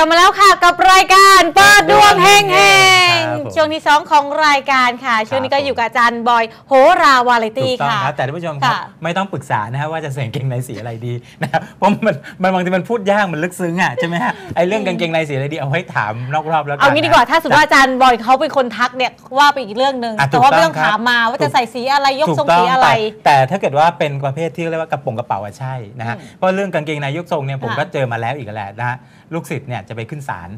ลับมาแล้วค่ะกับรายการเปิดดวงเฮงเฮง ผมช่วงที่2ของรายการค่ะ ช่วงนี้ก็อยู่กับอาจารย์บอยโหราวาไรถูตี้กต้องค่ะครับแต่ท่านผู้ชมครับค่ะไม่ต้องปรึกษานะฮะว่าจะใส่กางเกงในสีอะไรดีนะครับเพราะมันมันบางทีมันพูดยากมันลึกซึ้งอะใช่ไหมฮะไอ้เรื่องกางเกงในสีอะไรดีเอาไว้ถามนอกรอบแล้วกันเอางี้ดีกว่านะถ้าสมมติว่าอาจารย์บอยเขาเป็นคนทักเนี่ยว่าไปอีกเรื่องหนึ่งอะแต่ว่าไม่ถูต้องกต้องครับถามมาว่าถูจะกใส่สีอะไรยกถูกทรงต้อสีงอะไรแต่แต่ถ้าเกิดว่าเป็นประเภทที่เรียกว่ากระโปรงกระเป๋าอะใช่นะฮะอืมเพราะเรื่องกางเกงในยกทรงเนี่ยผมค่ะก็เจอมาแล้วอีกแหละนะฮะลูกศิษย์เนี่ยจะไปขึ้นศาล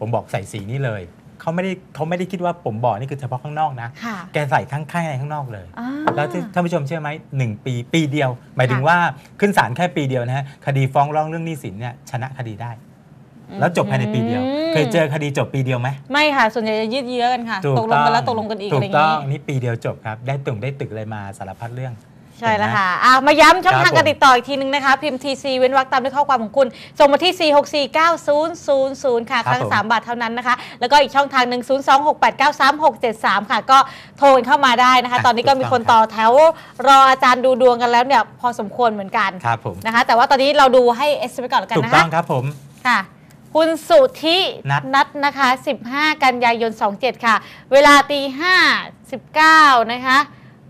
ผมบอกใส่สีนี้เลย เขาไม่ได้เขาไม่ได้คิดว่าผมบอกนี่คือเฉพาะข้างนอกนะค่ะแกใส่ข้างข้างในข้างนอกเลยอ่าแล้วที่ท่านผู้ชมเชื่อไหมหนึ่งปีปีเดียว หมายถึงค่ะว่าขึ้นศาลแค่ปีเดียวนะฮะคดีฟ้องร้องเรื่องหนี้สินเนี่ยชนะคดีได้ แล้วจบภายในปีเดียวมเคยเจอคดีจบปีเดียวไหมไม่ค่ะ ส่วนใหญ่จะยืดเยื้อกันค่ะถูตกลงกันแล้วตกลงกันอีกถูอะไรกอย่างต้องนี้นี่ปีเดียวจบครับ ได้ตึงได้ตึกอะไรมาสารพัดเรื่อง ใช่แล้วเห็นไหมค่ะอะมาย้ำช่องครับทางการผมติดต่ออีกทีนึงนะคะ พิมพ์ TC เว้นวรรคตามด้วยข้อความของคุณ ส่งมาที่ 4649000 ค่ะ ครั้ง 3 บาทเท่านั้นนะคะ แล้วก็อีกช่องทางหนึ่ง 026893673 ค่ะ ก็โทรกันเข้ามาได้นะคะ ตอนนี้ก็มีคนต่อแถวรออาจารย์ดูดวงกันแล้วเนี่ยพอสมควรเหมือนกันครับผมนะคะ แต่ว่าตอนนี้เราดูให้เอสไปก่อนแล้วกันถูกนะต้อคะงครับผมค่ะคุณสุธินัทนัทนะคะ 15 กันยายน 27 ค่ะ เวลาตี5 19 นะคะ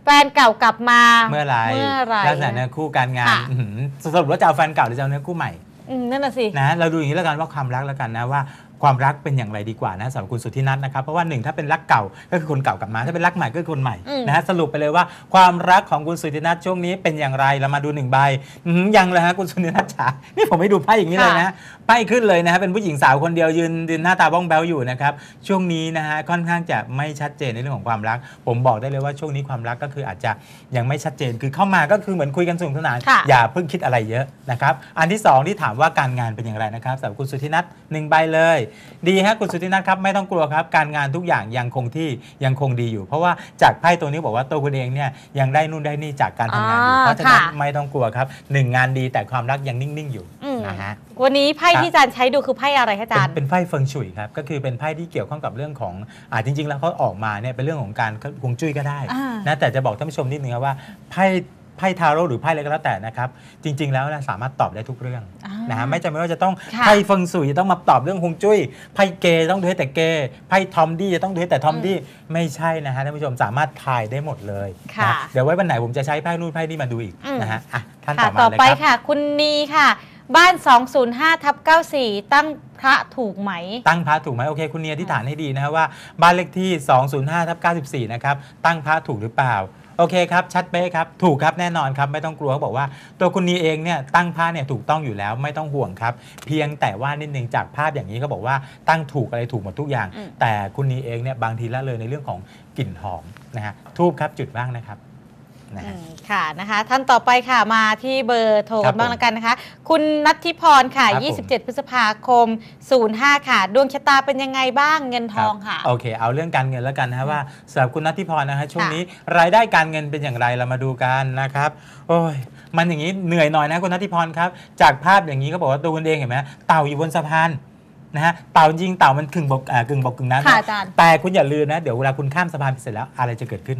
แฟนเก่ากลับมาเมื่อไหรเมื่อไหร ลักษณะเนื้อคู่การงานค่ะ อื้อหือสรุปว่าจะเอาแฟนเก่าหรือจะเอาเนื้อคู่ใหม่อืมนั่นน่ะสิ นะเราดูอย่างนี้แล้วกันว่าความรักแล้วกันนะว่า ความรักเป็นอย่างไรดีกว่านะสำหรับคุณสุทธินัทนะครับ เพราะว่าหนึ่งถ้าเป็นรักเก่าก็คือคนเก่ากลับมา ถ้าเป็นรักใหม่ก็คือคนใหม่อืมนะฮะสรุปไปเลยว่าความรักของคุณสุทธินัทช่วงนี้เป็นอย่างไรเรามาดูหนึ่งใบอื้อหือยังเลยฮะคุณสุทธินัทจ๋านี่ผมไม่ดูไพ่อย่างนี้เลยนะไพ่ขึ้นเลยนะฮะเป็นผู้หญิงสาวคนเดียวยืนยืนหน้าตาบ้องแบ้วอยู่นะครับช่วงนี้นะฮะค่อนข้างจะไม่ชัดเจนในเรื่องของความรัก ผมบอกได้เลยว่าช่วงนี้ความรักก็คืออาจจะยังไม่ชัดเจนคือเข้ามาก็คือเหมือนคุยกันสนุกสนานค่ะ อย่าเพิ่งคิดอะไรเยอะนะครับอันที่2ที่ถามว่าการงานเป็นอย่างไรนะครับสำหรับคุณสุธินัทหนึ่งใบเลยดีฮะคุณสุธินัทครับไม่ต้องกลัวครับ การงานทุกอย่างยังคงที่ยังคงดีอยู่ เพราะว่าจากไพ่ตัวนี้บอกว่าตัวคุณเองเนี่ยยังได้นู่นได้นี่จากการทำงานอยู่ อ่าเพราะฉะนั้นค่ะ ไม่ต้องกลัวครับหนึ่งงานดีแต่ความรักยังนิ่งๆอยู่อืมนะฮะ วันนี้ไพ่ครับที่อาจารย์ใช้ดูคือไพ่อะไรคะอาจารย์ เป็นเป็นไพ่เฟิงฉุยครับ ก็คือเป็นไพ่ที่เกี่ยวข้องกับเรื่องของอ่าจริง ๆ แล้วเขาออกมาเนี่ยเป็นเรื่องของการฮวงจุ้ยก็ได้อ่านะแต่จะบอกท่านผู้ชมนิดนึงครับว่าไพ่ ไพ่ทาโร่หรือไพ่อะไรก็แล้วแต่นะครับ จริง ๆ แล้วนะสามารถตอบได้ทุกเรื่องอ่านะฮะไม่จำเป็นว่าจะต้องค่ะไพ่เฟิงสุยจะต้องมาตอบเรื่องฮวงจุ้ยไพ่เกย์ต้องดูให้แต่เกย์ไพ่ทอมดี้จะต้องดูให้แต่ทอมดี้ไม่ใช่นะฮะท่านผู้ชมสามารถทายได้หมดเลยค่ะนะเดี๋ยวไว้วันไหนผมจะใช้ไพ่นู่นไพ่นี่มาดูอีกอืมนะฮะอะท่านค่ะต่อมาต่อเลยไปครับค่ะ คุณนีค่ะบ้าน 205ทับ94 ตั้งพระถูกไหม ตั้งพระถูกไหมโอเคคุณเนียที่ฐานให้ดีนะฮะว่าบ้านเลขที่ 205ทับ94 นะครับ ตั้งพระถูกหรือเปล่า โอเคครับ ชัดเป๊ะครับ ถูกครับแน่นอนครับ ไม่ต้องกลัวเขาบอกว่า ตัวคุณนีเองเนี่ยตั้งพระเนี่ยถูกต้องอยู่แล้วไม่ต้องห่วงครับ เพียงแต่ว่านิดนึงจากภาพอย่างนี้เขาบอกว่าตั้งถูกอะไรถูกหมดทุกอย่างอืมแต่คุณนีเองเนี่ยบางทีละเลยในเรื่องของกลิ่นหอมนะฮะทูบครับจุดบ้างนะครับนะอืฮะม ค่ะนะคะ ท่านต่อไปค่ะมาที่เบอร์โทรครักับนบ้างผมแล้วกันนะคะ คุณนัทธิพรค่ะ ครับผม 27 พฤษภาคม 05 ค่ะ ดวงชะตาเป็นยังไงบ้างเงินทองค่ะโอเค เอาเรื่องการเงินแล้วกันนะฮะว่าสำหรับคุณนัทธิพรนะฮะช่วงค่ะนี้รายได้การเงินเป็นอย่างไรเรามาดูกันนะครับโอ้ยมันอย่างนี้เหนื่อยหน่อยนะคุณนัทธิพรครับ จากภาพอย่างนี้ก็บอกว่าตัวคุณเองเห็นไหมเต่าอยู่บนสะพานนะฮะเต่าจริงเต่ามันกึ่งบกอ่ากึ่งบกกึ่งน้ำค่ะนะอาจารย์ แต่คุณอย่าลืมนะเดี๋ยวเวลาคุณข้ามสะพานไปเสร็จแล้วอะไรจะเกิดขึ้น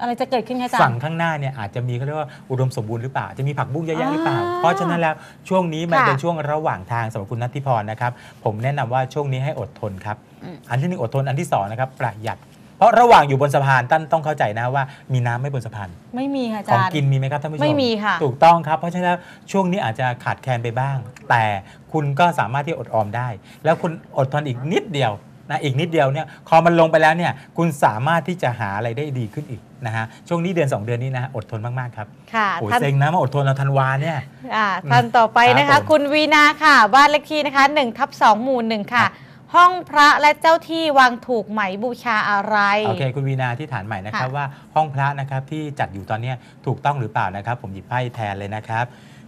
อะไรจะเกิดขึ้นคะอาจารฝั่งย์ข้างหน้าเนี่ยอาจจะมีเขาเรียกว่าอุดมสมบูรณ์หรือเปล่าจะมีผักบุ้งเยอะแยะหรือเปล่าอ่า เพราะฉะนั้นแล้วช่วงนี้มันค่ะเป็นช่วงระหว่างทางสำหรับคุณนัทธิพรนะครับ ผมแนะนำว่าช่วงนี้ให้อดทนครับอืม อันที่หนึ่งอดทนอันที่สองนะครับประหยัด เพราะระหว่างอยู่บนสะพานท่านต้องเข้าใจนะว่ามีน้ำไม่บนสะพาน ไม่มีค่ะอาของจารย์ กินมีไหมครับท่านผู้ชมไม่มีค่ะถูกต้องครับเพราะฉะนั้นแล้วช่วงนี้อาจจะขาดแคลนไปบ้าง แต่คุณก็สามารถที่อดออมได้ แล้วคุณอดทนอีกนิดเดียว นะอีกนิดเดียวเนี่ยพอมันลงไปแล้วเนี่ยคุณสามารถที่จะหาอะไรได้ดีขึ้นอีกนะฮะช่วงนี้เดือน 2 เดือนนี้นะฮะอดทนมาก ๆ ครับค่ะโอ้ยท่านเซ็งนะมาอดทนเราธันวาเนี่ยอ่าท่านต่อไปนะครัคะบผมคุณวีนาค่ะ บ้านเลขที่นะคะ1ทับ2หมู่หนึ่งค่ะครับห้องพระและเจ้าที่วางถูกไหมบูชาอะไร โอเค คุณวีนาที่ฐานใหม่นะครับค่ะว่าห้องพระนะครับที่จัดอยู่ตอนเนี้ยถูกต้องหรือเปล่านะครับ ผมหยิบไพ่แทนเลยนะครับ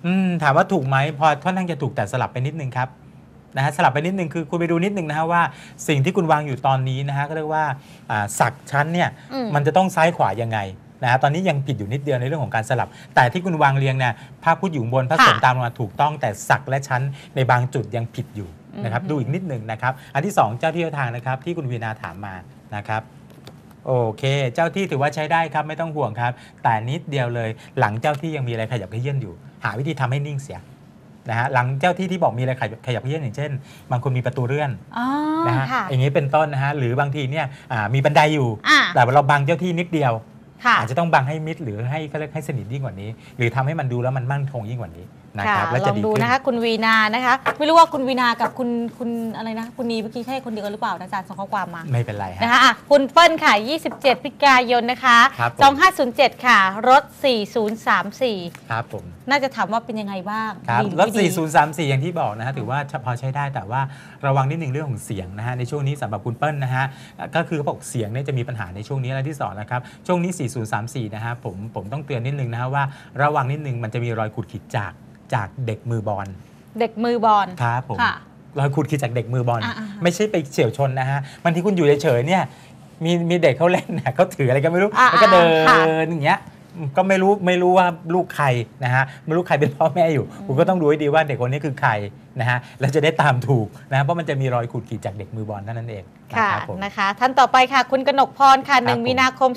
อืมถามว่าถูกไหมพอค่อนข้างจะถูกแต่สลับไปนิดนึงครับ นะฮะสลับไปนิดนึงคือคุณไปดูนิดนึงนะฮะว่าสิ่งที่คุณวางอยู่ตอนนี้นะฮะก็เรียกว่าอ่าสักชั้นเนี่ยอืมมันจะต้องซ้ายขวายังไงนะฮะตอนนี้ยังผิดอยู่นิดเดียวในเรื่องของการสลับ แต่ที่คุณวางเรียงเนี่ยพระพุทธอยู่บนพระสงฆ์ค่ะตามลงมาถูกต้องแต่สักและชั้นในบางจุดยังผิดอยู่นะครับอืมดูอีกนิดหนึ่งนะครับ อันที่สองเจ้าที่เจ้าทางนะครับ ที่คุณวีนาถามมานะครับโอเค เจ้าที่ถือว่าใช้ได้ครับไม่ต้องห่วงครับ แต่นิดเดียวเลย หลังเจ้าที่ยังมีอะไรขยับขยื่นอยู่ หาวิธีทำให้นิ่งเสีย นะฮะหลังเจ้าที่ที่บอกมีอะไรขยับขยับเยื่อนอย่างเช่น บางคนมีประตูเลื่อนอ๋อนะฮะค่ะ อย่างนี้เป็นต้นนะฮะหรือบางทีเนี่ยอ่ามีบันไดอยู่ อ่า แต่เราบังเจ้าที่นิดเดียว ค่ะ อาจจะต้องบังให้มิดหรือให้เขาเรียกให้สนิทยิ่งกว่านี้ หรือทำให้มันดูแล้วมันมั่นคงยิ่งกว่านี้ นะค่ะครับแล้วลจะองดีดูขึ้นนะคะ คุณวีนานะคะ ไม่รู้ว่าคุณวีนากับคุณคุณอะไรนะ คุณนีเมื่อกี้ใช่คนเดียวกันหรือเปล่านะอาจารย์ส่งข้อความมาไม่เป็นไรฮะ นะคะอะคุณเปิ้ลค่ะ 27พฤศจิกายนนะคะ ครับผม 2507 ค่ะ รถ 4034 ครับผมน่าจะถามว่าเป็นยังไงบ้างครับดีหอรถ ไม่ดี 4034 อย่างที่บอกนะฮะถือว่าพอใช้ได้แต่ว่าระวังนิดหนึ่งเรื่องของเสียงนะฮะในช่วงนี้สำหรับคุณเปิ้ลนะฮะก็คือเขาบอกเสียงเนี่ยจะมีปัญหาในช่วงนี้และที่สองนะครับช่วงนี้ 4034 นะฮะผมผมต้องเตือนนิดนึงนะฮะว่าระวังนิดนึงมันจะมีรอยขูดขีดจาก จากเด็กมือบอลเด็กมือบอลครับผมค่ะรอยขูดขีดจากเด็กมือบอลอ่าๆไม่ใช่ไปเฉียวชนนะฮะบางทีคุณอยู่เฉยๆเนี่ยมีมีเด็กเขาเล่นเนี่ยเขาถืออะไรก็ไม่รู้อ่าๆแล้วก็เดิค่ะ นอย่างเงี้ย ก็ไม่รู้ไม่รู้ว่าลูกใครนะฮะไม่รู้ใครเป็นพ่อแม่อยู่ คุณก็ต้องดูให้ดีว่าเด็กคนนี้คือใครนะฮะแล้วจะได้ตามถูกนะเพราะมันจะมีรอยขูดขีดจากเด็กมือบอลเท่านั้นเองนะค่ะครับผมนะคะ ท่านต่อไปค่ะ คุณกนกพรค่ะครับผม1มีนาคม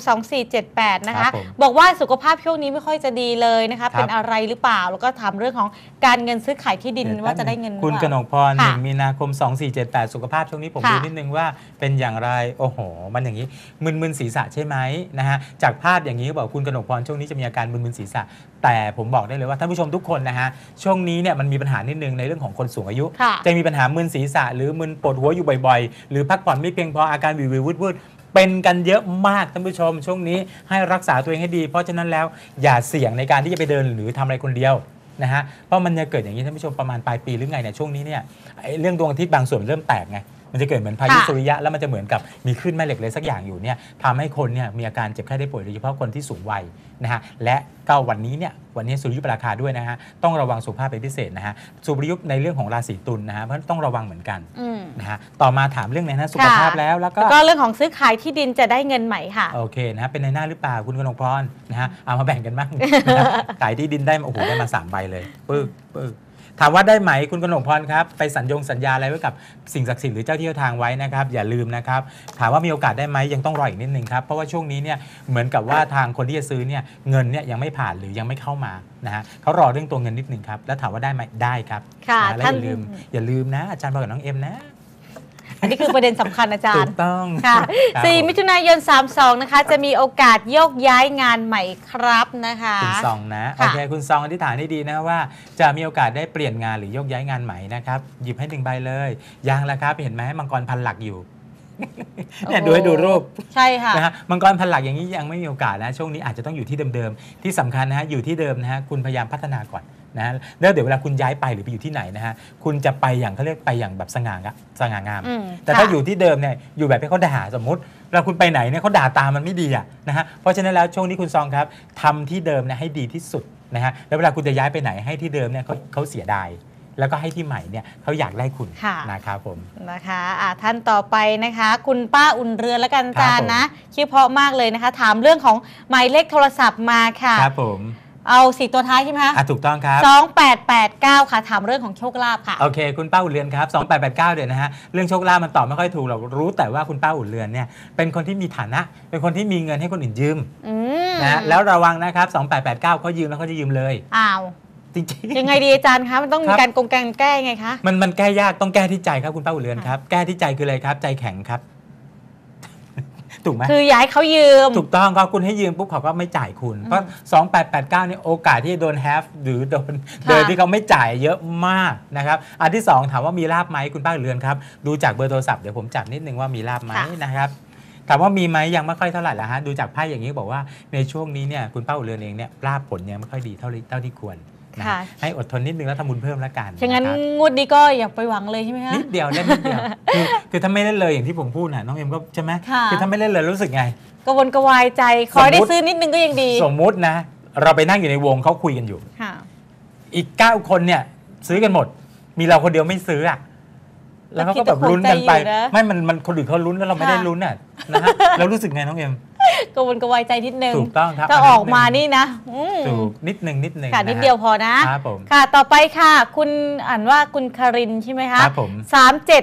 2478 นะครัคะบผมบอกว่าสุขภาพช่วงนี้ไม่ค่อยจะดีเลยนะคะครับเป็นอะไรหรือเปล่า แล้วก็ถามเรื่องของการเงินซื้อขายที่ดินเยวว่าจะได้เงินหรือคุณเปกล่านกพรหค่ะนึ่งมีนาคม 2478 สุขภาพช่วงนี้ผมค่ะดูนิดนึงว่าเป็นอย่างไรโอ้โห มันอย่างนี้มึนๆศีรษะใช่ไหมนะฮะจากภาพอย่างนี้บอกคุณกนกพรช่วงนี้จะมีอาการมึนๆศีรษะ แต่ผมบอกได้เลยว่าท่านผู้ชมทุกคนนะฮะช่วงนี้เนี่ยมันมีปัญหานิดนึงในเรื่องของคนสูงอายุ ค่ะจะมีปัญหามึนศีรษะ หรือมึนปวดหัวอยู่บ่อยๆ หรือพักผ่อนไม่เพียงพออาการวิววิววืดๆเป็นกันเยอะมากท่านผู้ชม ช่วงนี้ให้รักษาตัวเองให้ดี เพราะฉะนั้นแล้วอย่าเสี่ยงในการที่จะไปเดินหรือทำอะไรคนเดียวนะฮะเพราะมันจะเกิดอย่างนี้ท่านผู้ชมประมาณปลายปีหรือไงเนี่ยช่วงนี้เนี่ยไอ้เรื่องดวงอาทิตย์บางส่วนเริ่มแตกไงมันจะเกิดเหมือนพายุค่ะ สุริยะแล้วมันจะเหมือนกับมีคลื่นแม่เหล็กเลยสักอย่างอยู่เนี่ยทำให้คนเนี่ยมีอาการเจ็บไข้ได้ป่วยโดยเฉพาะคนที่สูงวัย นะฮะและก็วันนี้เนี่ยวันนี้สุริยุปราคาด้วยนะฮะต้องระวังสุขภาพเป็นพิเศษนะฮะสุริยุปในเรื่องของราศีตุลนะฮะเพราะฉะนั้นต้องระวังเหมือนกันอืมนะฮะต่อมาถามเรื่องในหน้าสุขภาพค่ะแล้วแล้วก็แล้วก็เรื่องของซื้อขายที่ดินจะได้เงินไหมค่ะโอเคนะฮะเป็นในหน้าหรือเปล่าคุณกนกพรนะฮะเอามาแบ่งกันบ้างนะฮะขายที่ดินได้มาโอ้โหได้มาสามใบเลยปึ๊กปึ๊ก ถามว่าได้ไหมคุณกนกพรครับไปสัญญงสัญญาอะไรไว้กับสิ่งศักดิ์สิทธิ์หรือเจ้าที่เจ้าทางไว้นะครับ อย่าลืมนะครับ ถามว่ามีโอกาสได้ไหมยังต้องรออีกนิดนึงครับเพราะว่าช่วงนี้เนี่ยเหมือนกับว่าทางคนที่จะซื้อเนี่ยเงินเนี่ยยังไม่ผ่านหรือยังไม่เข้ามานะฮะเขารอเรื่องตัวเงินนิดนึงครับแล้วถามว่าได้ไหมได้ครับค่ะนะฮะและอท่านย่าลืมอย่าลืมนะอาจารย์บอกกับน้องเอ็มนะ อันนี้คือประเด็นสำคัญอาจารถูย์ กต้องค่ะครับ4ผมมิถุนายน 32 นะคะ จะมีโอกาสโยกย้ายงานใหม่ครับนะคะ คุณซองนะค่ะโอเคคุณซองอธิษฐานให้ดีนะว่า จะมีโอกาสได้เปลี่ยนงานหรือโยกย้ายงานใหม่นะครับ หยิบให้หนึ่งใบเลยยังแล้วครับ เห็นไหมมังกรพันหลักอยู่ เนี่ยดูให้ดูรูป ใช่ค่ะ นะฮะมังกรพันหลักอย่างนี้ยังไม่มีโอกาสนะช่วงนี้อาจจะต้องอยู่ที่เดิมๆที่สำคัญนะฮะอยู่ที่เดิมนะฮะคุณพยายามพัฒนาก่อน นะฮะแล้วเดี๋ยวเวลาคุณย้ายไปหรือไปอยู่ที่ไหนนะฮะคุณจะไปอย่างเขาเรียกไปอย่างแบบสง่างะสง่างาม อืมแต่ถ้าค่ะ อยู่ที่เดิมเนี่ยอยู่แบบให้เขาด่าสมมติเราคุณไปไหนเนี่ยเขาด่าตามมันไม่ดีอะนะฮะเพราะฉะนั้นแล้วช่วงนี้คุณซองครับทำที่เดิมเนี่ยให้ดีที่สุดนะฮะแล้วเวลาคุณจะย้ายไปไหนให้ที่เดิมเนี่ยเขาเขาเสียดายแล้วก็ให้ที่ใหม่เนี่ยเขาอยากได้คุณค่ะ นะครับผม นะคะอะท่านต่อไปนะคะ คุณป้าอุ่นเรือนและกันอาจารย์ครับผม นะชื่อเพราะมากเลยนะคะ ถามเรื่องของหมายเลขโทรศัพท์มาค่ะ ครับผม เอาสี่ตัวท้ายใช่ไหมคะอะถูกต้องครับสองแปดแปดเก้าค่ะ ถามเรื่องของโชคลาภค่ะ โอเค คุณป้าอุ่นเรือนครับ 2889 เดี๋ยวนะฮะ เรื่องโชคลาภมันตอบไม่ค่อยถูกหรอกรู้แต่ว่าคุณป้าอุ่นเรือนเนี่ย เป็นคนที่มีฐานะ เป็นคนที่มีเงินให้คนอื่นยืมอืมนะฮะแล้วระวังนะครับ 2889เขายืมแล้วเขาจะยืมเลย อ้าว จริงๆยังไงดีอาจารย์คะ มันต้องคมีรับการกงการแก้ยังไงคะมันมันแก้ยากต้องแก้ที่ใจครับคุณป้าอุ่นเรือนครับ แก้ที่ใจคืออะไรครับ ใจแข็งครับ ถูกไหมคืออยากให้เขายืม ถูกต้องก็คุณให้ยืมปุ๊บเขาก็ไม่จ่ายคุณ เพราะ 2889เนี่ยโอกาสที่จะโดนแฮฟหรือโดนค่ะโดยที่เขาไม่จ่ายเยอะมากนะครับ อันที่ 2 ถามว่ามีลาบไหมคุณป้าเรือนครับ ดูจากเบอร์โทรศัพท์เดี๋ยวผมจับนิดนึงว่ามีลาบไหมนะครับถามว่ามีไหมยังไม่ค่อยเท่าไหร่ละฮะดูจากไพ่อย่างนี้บอกว่าในช่วงนี้เนี่ยคุณป้าอุเรือนเองเนี่ยลาบผลยังไม่ค่อยดีเท่าเท่าที่ควร นะค่ะให้อดทนนิดนึงแล้วทำบุญเพิ่มแล้วกันฉะนั้นนะครับงวดนี้ก็อย่าไปหวังเลยใช่ไหมคะนิดเดียวเล่นนิดเดียวคือคือถ้าไม่เล่นเลยอย่างที่ผมพูดนะน้องเอ็มก็ใช่ไหมค่ะคือถ้าไม่เล่นเลยรู้สึกไงกระวนกระวายใจขอให้ได้สมมุติซื้อนิดนึงก็ยังดี สมมุตินะ เราไปนั่งอยู่ในวงเขาคุยกันอยู่ค่ะอีก 9 คนเนี่ย ซื้อกันหมด มีเราคนเดียวไม่ซื้ออะแล้วเขาก็แบบลุ้นกันไปก็คิดจะข่มใจอยู่นะไม่มันมันคนอื่นเขาลุ้นแล้วเราไม่ได้ค่ะลุ้นอะนะฮะเรารู้สึกไงน้องเอ็ม กระวนกระวายใจนิดนึงถูกต้องครับถ้าออกมานิดนึงนี่นะอืมถูกนิดหนึ่งนิดหนึ่งค่ะะนิดฮะเดียวพอนะครับผมค่ะ ต่อไปค่ะ คุณอ่านว่าคุณคารินใช่ไหมคะครับผม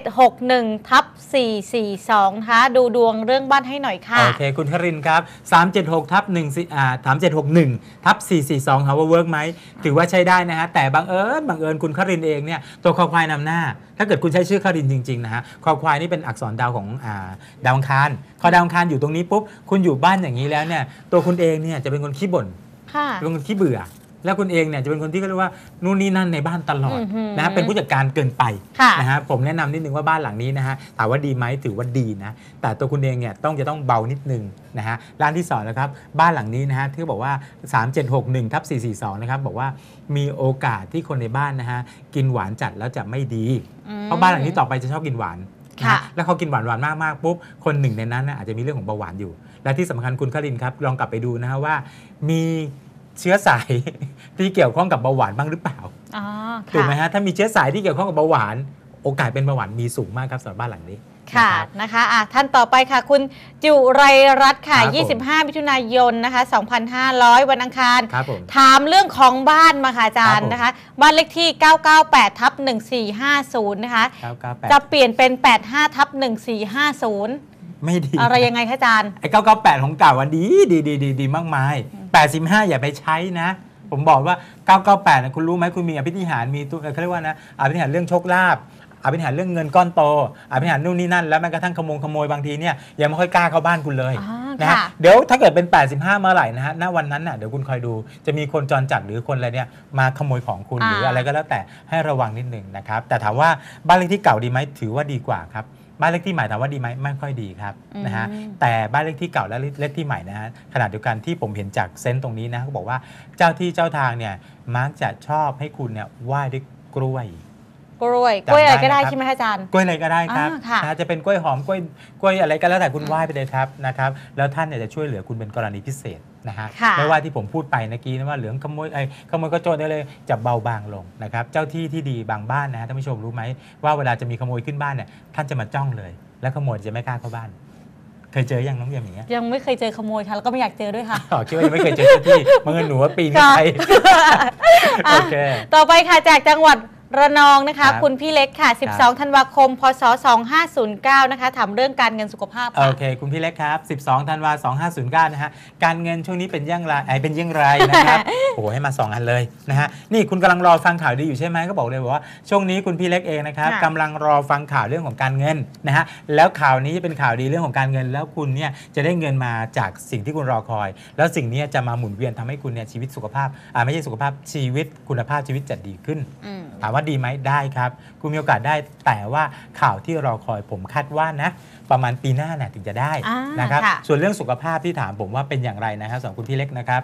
3761ทับ442นะคะดูดวงเรื่องบ้านให้หน่อยค่ะ โอเค คุณครินทร์ครับ376ทับ1สี่อ่า3761ทับ442ถามว่าเวิร์กไหมถือว่าใช้ได้นะฮะแต่บังเอิญบังเอิญคุณครินทร์เองเนี่ยตัวคอควายนำหน้า ถ้าเกิดคุณใช้ชื่อครินทร์จริงๆนะฮะคอควายนี่เป็นอักษรดาวของอ่าดาวอังคารพอดาวอังคารอยู่ตรงนี้ปุ๊บคุณอยู่บ้านอย่างนี้แล้วเนี่ยตัวคุณเองเนี่ยจะเป็นคนขี้บ่นค่ะ เป็นคนขี้เบื่อ แล้วคุณเองเนี่ยจะเป็นคนที่เขาเรียกว่านู่นนี่นั่นในบ้านตลอดอื้อหือนะฮะเป็นผู้จัดการเกินไปค่ะนะฮะผมแนะนำนิดนึงว่าบ้านหลังนี้นะฮะถามว่าดีไหมถือว่าดีนะแต่ตัวคุณเองเนี่ยต้องจะต้องเบานิดนึงนะฮะร้านที่สองนะครับบ้านหลังนี้นะฮะที่บอกว่า 3761ทับ442นะครับบอกว่ามีโอกาสที่คนในบ้านนะฮะกินหวานจัดแล้วจะไม่ดี อืม เพราะบ้านหลังนี้ต่อไปจะชอบกินหวาน นะค่ะฮะแล้วเขากินหวานหวานมากๆปุ๊บคนหนึ่งในนั้นนะอาจจะมีเรื่องของเบาหวานอยู่ และที่สำคัญคุณคลินครับลองกลับไปดูนะฮะว่า มีเชื้อสายที่เกี่ยวข้องกับเบาหวานบ้างหรือเปล่าอ๋อถูกไหมค่ะฮะถ้ามีเชื้อสายที่เกี่ยวข้องกับเบาหวาน โอกาสเป็นเบาหวานมีสูงมากครับสำหรับบ้านหลังนี้ ค่ะนรับนะคะอะท่านต่อไปค่ะ คุณจุไรรัตน์ค่ะครับผม25 มิถุนายนนะคะ 2,500 วันอังคารครับผมถามเรื่องของบ้านมาค่ะอาจารย์ครับผมนะคะ บ้านเลขที่ 998 ทับ 1450 นะคะ 998 จะเปลี่ยนเป็น 85 ทับ 1450 ไม่ดี อะไรยังไงคะอาจารย์ไอ้998 ของเก่าวันดีดีดีดีดีมากมาย 85 อย่าไปใช้นะผมบอกว่า 998นะคุณรู้ไหมคุณมีอภินิหารมีตัวเขาเรียกว่านะอภินิหารเรื่องโชคลาภ อภินิหารเรื่องเงินก้อนโตอภินิหารนู่นนี่นั่นแล้วแม้กระทั่งขโมยขโมยบางทีเนี่ยยังไม่ค่อยกล้าเข้าบ้านคุณเลยอ่านะฮะค่ะเดี๋ยวถ้าเกิดเป็น 85 เมื่อไหร่นะฮะณวันนั้นน่ะเดี๋ยวคุณคอยดูจะมีคนจรจัดหรือคนอะไรเนี่ยมาขโมยของคุณหรืออะไรก็แล้วแต่ให้ระวังนิดหนึ่งนะครับแต่ถามว่าบ้านเลขที่เก่าดีไหมถือว่าดีกว่าครับบ้านเลขที่ใหม่ถามว่าดีไหมไม่ค่อยดีครับนะฮะอืมแต่บ้านเลขที่เก่าและเลขที่ใหม่นะฮะขณะเดียวกันที่ผมเห็นจากเซนต์ตรงนี้นะเขาบอกว่าเจ้าที่เจ้าทางเนี่ยมักจะชอบให้คุณเนี่ยไหว้ด้วยกล้วย กล้วยจำกล้วยอะไรก็ได้ได้นะครับใช่ไหมคะอาจารย์ กล้วยอะไรก็ได้ครับอ่าค่ะนะฮะจะเป็นกล้วยหอมกล้วยกล้วยอะไรก็แล้วแต่คุณไหว้ไปเลยครับนะครับแล้วท่านเนี่ยจะช่วยเหลือคุณเป็นกรณีพิเศษนะฮะค่ะไม่ว่าที่ผมพูดไปเมื่อกี้นะว่าเหลืองขโมยไอ้ขโมยกระโจนได้เลยจะเบาบางลงนะครับเจ้าที่ที่ดีบางบ้านนะฮะท่านผู้ชมรู้ไหมว่าเวลาจะมีขโมยขึ้นบ้านเนี่ยท่านจะมาจ้องเลย แล้วขโมยจะไม่กล้าเข้าบ้าน เคยเจอยังน้องเยี่ยมอย่างเงี้ย ยังไม่เคยเจอขโมยค่ะ แล้วก็ไม่อยากเจอด้วยค่ะ อ๋อคิดว่ายังไม่เคยเจอเจ้าที่บังเอิญหนูว่าปีนขึ้นไปอะโอเค ต่อไปค่ะจากจังหวัด ระนองนะคะครับคุณพี่เล็กค่ะ 12 ธันวาคม พศ 2509 นะคะ ถามเรื่องการเงินสุขภาพโอค่ะเค คุณพี่เล็กครับ 12 ธันวา2509 นะฮะ การเงินช่วงนี้เป็นอยังไรไอเป็นอยังไรนะครับ โอ้โห ให้มา 2 อันเลยนะฮะ นี่คุณกำลังรอฟังข่าวดีอยู่ใช่ไหมก็บอกเลยว่า ช่วงนี้คุณพี่เล็กเองนะครับค่ะกำลังรอฟังข่าวเรื่องของการเงินนะฮะ แล้วข่าวนี้จะเป็นข่าวดีเรื่องของการเงิน แล้วคุณเนี่ยจะได้เงินมาจากสิ่งที่คุณรอคอย แล้วสิ่งนี้จะมาหมุนเวียนทำให้คุณเนี่ยชีวิตสุขภาพ อ่าไม่ใช่สุขภาพชีวิตคุณภาพชีวิตจะดีขึ้นอืมถามว่าดีไหมได้ครับคุณมีโอกาสได้แต่ว่าข่าวที่รอคอยผมคาดว่านะประมาณปีหน้าน่ะถึงจะได้อ่านะครับค่ะส่วนเรื่องสุขภาพที่ถามผมว่าเป็นอย่างไรนะครับสองคุณพี่เล็กนะครับ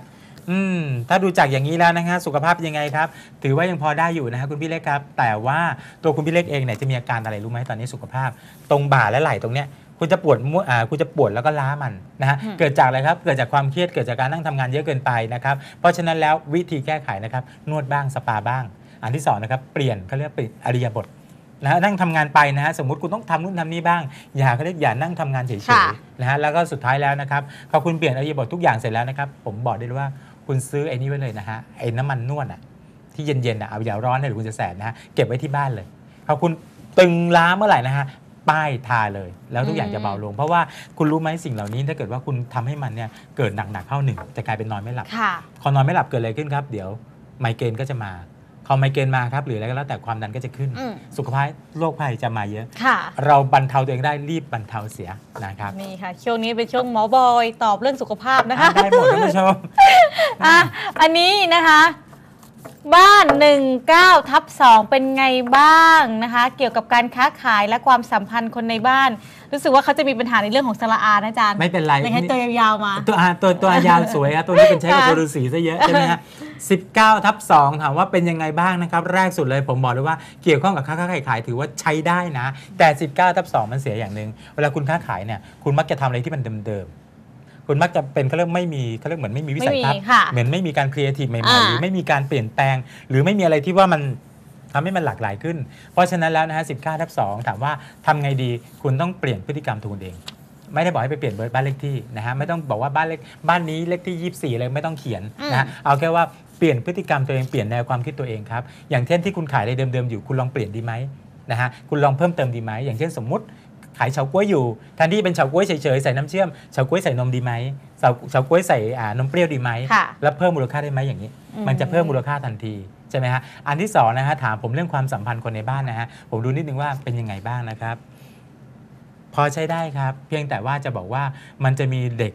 อืมถ้าดูจากอย่างนี้แล้วนะฮะสุขภาพเป็นยังไงครับ ถือว่ายังพอได้อยู่นะฮะคุณพี่เล็กครับ แต่ว่าตัวคุณพี่เล็กเองเนี่ยจะมีอาการอะไรรู้ไหมตอนนี้สุขภาพ ตรงบ่าและไหล่ตรงเนี้ยคุณจะปวดมั่วอ่าคุณจะปวดแล้วก็ล้ามันนะฮะอืมเกิดจากอะไรครับเกิดจากความเครียดเกิดจากการนั่งทำงานเยอะเกินไปนะครับเพราะฉะนั้นแล้ววิธีแก้ไขนะครับนวดบ้างสปาบ้าง อันที่สองนะครับเปลี่ยนเขาเรียกเปลี่ยนอริยบทนะฮะนั่งทำงานไปนะฮะสมมติคุณต้องทำนู่นทำนี่บ้าง อย่าเขาเรียกอย่านั่งทำงานเฉยค่ะๆนะฮะแล้วก็สุดท้ายแล้วนะครับพอคุณเปลี่ยนอริยบททุกอย่างเสร็จแล้วนะครับ ผมบอกได้เลยว่าคุณซื้อไอ้นี่ไว้เลยนะฮะไอ้น้ำมันนวดอะที่เย็นๆอะเอาอย่าร้อนนะหรือคุณจะแสบนะฮะเก็บไว้ที่บ้านเลยพอคุณตึงล้าเมื่อไหร่นะฮะป้ายทาเลย แล้วทุกอย่างจะเบาลง เพราะว่าคุณรู้ไหมสิ่งเหล่านี้ถ้าเกิดว่าคุณทำให้มันเนี่ยเกิดหนักๆเข้าหนึ่งจะกลายเป็นนอนไม่หลับค่ะพอนอนไม่หลับเกิดอะไรขึ้นครับ เดี๋ยวไมเกรนก็จะมา พอไมเกรนมาครับหรืออะไรก็แล้วแต่ความดันก็จะขึ้น อืม สุขภาพโรคภัยจะมาเยอะ ค่ะ เราบรรเทาตัวเองได้รีบบรรเทาเสียนะครับนี่ค่ะ ช่วงนี้เป็นช่วงหมอบอยตอบเรื่องสุขภาพนะคะได้หมดท่านผู้ชม อะอันนี้นะคะ บ้าน 19ทับ2เป็นไงบ้างนะคะ เกี่ยวกับการค้าขายและความสัมพันธ์คนในบ้าน รู้สึกว่าเขาจะมีปัญหาในเรื่องของสระอานะอาจารย์ไม่เป็นไรยังให้ตัวยาวๆมา ตัวอ่าตัวตัวยาวสวยครับตัวนี้เป็นใช้กับค่ะตัวฤาษีซะเยอะใช่ไหมฮะ19ทับ2ถามว่าเป็นยังไงบ้างนะครับ แรกสุดเลยผมบอกเลยว่าเกี่ยวข้องกับค้าขายขายถือว่าใช้ได้นะ แต่ 19ทับ2มันเสียอย่างหนึ่งเวลาคุณค้าขายเนี่ยคุณมักจะทำอะไรที่มันเดิมๆ คุณมักจะเป็นเขาเรียกไม่มีเขาเรียกเหมือนไม่มีวิสัยทัศน์ไม่มีค่ะเหมือนไม่มีการครีเอทีฟใหม่ๆอ่าหรือไม่มีการเปลี่ยนแปลง หรือไม่มีอะไรที่ว่ามันทำให้มันหลากหลายขึ้น เพราะฉะนั้นแล้วนะฮะ19ทับ2ถามว่าทำไงดีคุณต้องเปลี่ยนพฤติกรรมตัวคุณเอง ไม่ได้บอกให้ไปเปลี่ยนเบอร์บ้านเลขที่นะฮะไม่ต้องบอกว่าบ้านเลขบ้านนี้เลขที่ 24 เลยไม่ต้องเขียนนะฮะเอาแค่ว่าเปลี่ยนพฤติกรรมตัวเองเปลี่ยนแนวความคิดตัวเองครับอย่างเช่นที่คุณขายอะไรเดิมๆอยู่คุณลองเปลี่ยนดีไหมนะฮะคุณลองเพิ่มเติมดีไหมอย่างเช่นสมมุติ ขายเฉาก๊วยอยู่แทนที่เป็นเฉาก๊วยเฉยๆใส่น้ำเชื่อมเฉาก๊วยใส่นมดีไหมเฉาเฉาก๊วยใส่อ่านมเปรี้ยวดีไหมค่ะแล้วเพิ่มมูลค่าได้ไหมอย่างนี้อืมมันจะเพิ่มมูลค่าทันทีใช่ไหมฮะอันที่สองนะฮะถามผมเรื่องความสัมพันธ์คนในบ้านนะฮะผมดูนิดนึงว่าเป็นยังไงบ้างนะครับ พอใช้ได้ครับ เพียงแต่ว่าจะบอกว่ามันจะมีเด็ก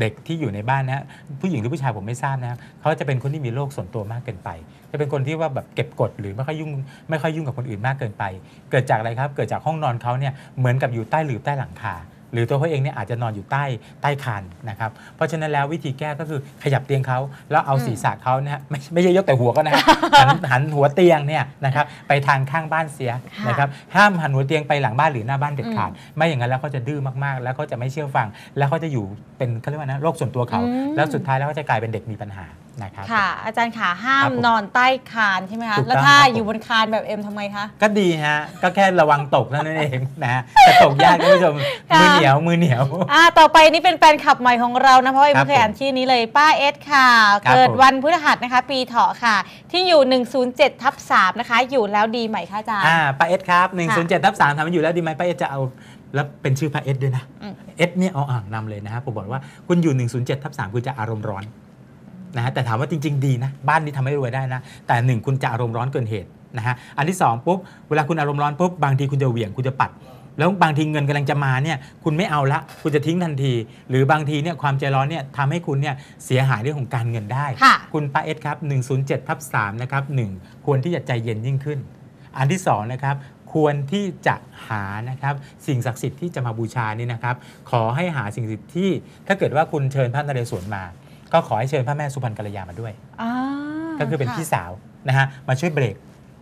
เด็กที่อยู่ในบ้านนะผู้หญิงหรือผู้ชายผมไม่ทราบนะเขาจะเป็นคนที่มีโลกส่วนตัวมากเกินไป จะเป็นคนที่ว่าแบบเก็บกดหรือไม่ค่อยยุ่งไม่ค่อยยุ่งกับคนอื่นมากเกินไป เกิดจากอะไรครับ เกิดจากห้องนอนเขาเนี่ยเหมือนกับอยู่ใต้หรือใต้หลังคา หรือตัวเขาเองเนี่ยอาจจะนอนอยู่ใต้ใต้คานนะครับเพราะฉะนั้นแล้ววิธีแก้ก็คือขยับเตียงเขาแล้วเอาอืมศีรษะเขาเนี่ยไม่ไม่ใช่ยกแต่หัวก็นะหันหันหัวเตียงเนี่ยนะครับไปทางข้างบ้านเสียค่ะนะครับห้ามหันหัวเตียงไปหลังบ้านหรือหน้าบ้านเด็ดขาดอืมไม่อย่างนั้นแล้วเขาจะดื้อมากๆ แล้วเขาจะไม่เชื่อฟัง แล้วเขาจะอยู่เป็นเขาเรียกว่านะโรคส่วนตัวเขาอืมแล้วสุดท้ายแล้วเขาจะกลายเป็นเด็กมีปัญหานะครับค่ะ อาจารย์ขาห้าครัมบผมนอนใต้คานใช่ไหมคะถูกต้องแล้วถ้าครับผมอยู่บนคานแบบเอ็มทำไงคะ ก็ดีฮะ ก็แค่ระวังตกเท่านั้นเองนะฮะแต่ตกยากท่านผู้ชมค่ะมือเหนียวมือเหนียวอ่าต่อไปนี่เป็นแฟนคลับใหม่ของเรานะเพราะว่าครัไม่บเคยอ่านชื่อนี้เลยป้าเอสค่ะครับเกิดผมวันพฤหัสนะคะ ปีเถาะค่ะ ที่อยู่ 107ทับ3นะคะ อยู่แล้วดีไหมคะอาจารย์อ่าป้าเอสครับ 107ทับ3ทำมันอยู่แล้วดีไหมป้าเอสจะเอาแล้วเป็นชื่อป้าเอสด้วยนะอืมเอสเนี่ยเอาอ่างนำเลยนะฮะผมบอกว่าคุณอยู่ 107ทับ3คุณจะอารมณ์ร้อน นะฮะแต่ถามว่าจริง ๆ ดีนะ บ้านนี้ทำให้รวยได้นะ แต่หนึ่งคุณจะอารมณ์ร้อนเกินเหตุนะฮะอันที่สองปุ๊บเวลาคุณอารมณ์ร้อนปุ๊บบางทีคุณจะเหวี่ยงคุณจะปัด แล้วบางทีเงินกำลังจะมาเนี่ยคุณไม่เอาละคุณจะทิ้งทันที หรือบางทีเนี่ยความใจร้อนเนี่ยทำให้คุณเนี่ยเสียหายเรื่องของการเงินได้ค่ะคุณป้าเอสครับ107ทับ3นะครับ1ควรที่จะใจเย็นยิ่งขึ้น อันที่2นะครับควรที่จะหานะครับสิ่งศักดิ์สิทธิ์ที่จะมาบูชานี่นะครับ ขอให้หาสิ่งศักดิ์สิทธิ์ที่ถ้าเกิดว่าคุณเชิญพระนเรศวรมา ก็ขอให้เชิญพระแม่สุพรรณกัลยามาด้วยอ่าก็คือเป็นพี่ะสาวนะฮะมาช่วยเบรก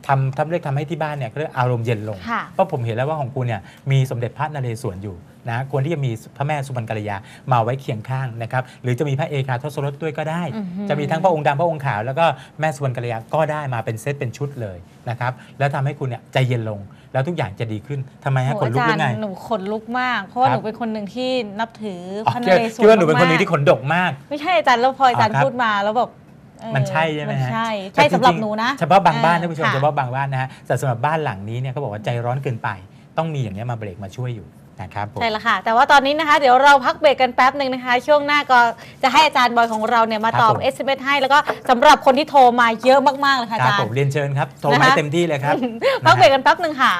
ทำทำเรียกทำให้ที่บ้านเนี่ยก็เรียกอารมณ์เย็นลงค่ะเพราะผมเห็นแล้วว่าของคุณเนี่ยมีสมเด็จพระนเรศวรอยู่ นะควรที่จะมีพระแม่สุพรรณกัลยามาไว้เคียงข้างนะครับหรือจะมีพระเอกาทศรถด้วยก็ได้อือหือจะมีทั้งพระองค์ดำพระองค์ขาว แล้วก็แม่สุวรรณกัลยาก็ได้มาเป็นเซตเป็นชุดเลยนะครับแล้วทำให้คุณเนี่ยใจเย็นลงแล้วทุกอย่างจะดีขึ้นทำไมฮะโอ้ขนลุกอาหจารรือไงย์หนูขนลุกมาก เพราะว่าครัหบนูเป็นคนหนึ่งที่นับถืออ๋อพระนคิดเรศวรคิดว่าหนูเป็นคนหนึ่งมากที่ขนดกมาก ไม่ใช่อาจารย์แล้วพออาจารย์อ๋อครับพูดมาแล้วแบบเออมันใช่ใช่ไหมนฮะใช่แต่ใช่สำหรับจงๆหนูนะเฉพาะบางบ้านเออท่านผู้ชมค่ะเฉพาะบางบ้านนะฮะแต่สำหรับบ้านหลังนี้เนี่ยเขาบอกว่าใจร้อนเกินไป ต้องมีอย่างนี้ยมาเบรกมาช่วยอยู่ นะครับผมใช่แล้วค่ะ แต่ว่าตอนนี้นะคะ เดี๋ยวเราพักเบรกกันแป๊บหนึ่งนะคะ ช่วงหน้าก็จะให้อาจารย์บอยของเราเนี่ยมาตอบครับผม SMS ให้ แล้วก็สำหรับคนที่โทรมาเยอะมากๆเลยค่ะคอารับจารผย์มเรียนเชิญครับ โทรมานะคะให้เต็มที่เลยครับพักเบรกนะฮะกันแป๊บหนึ่งค่ะ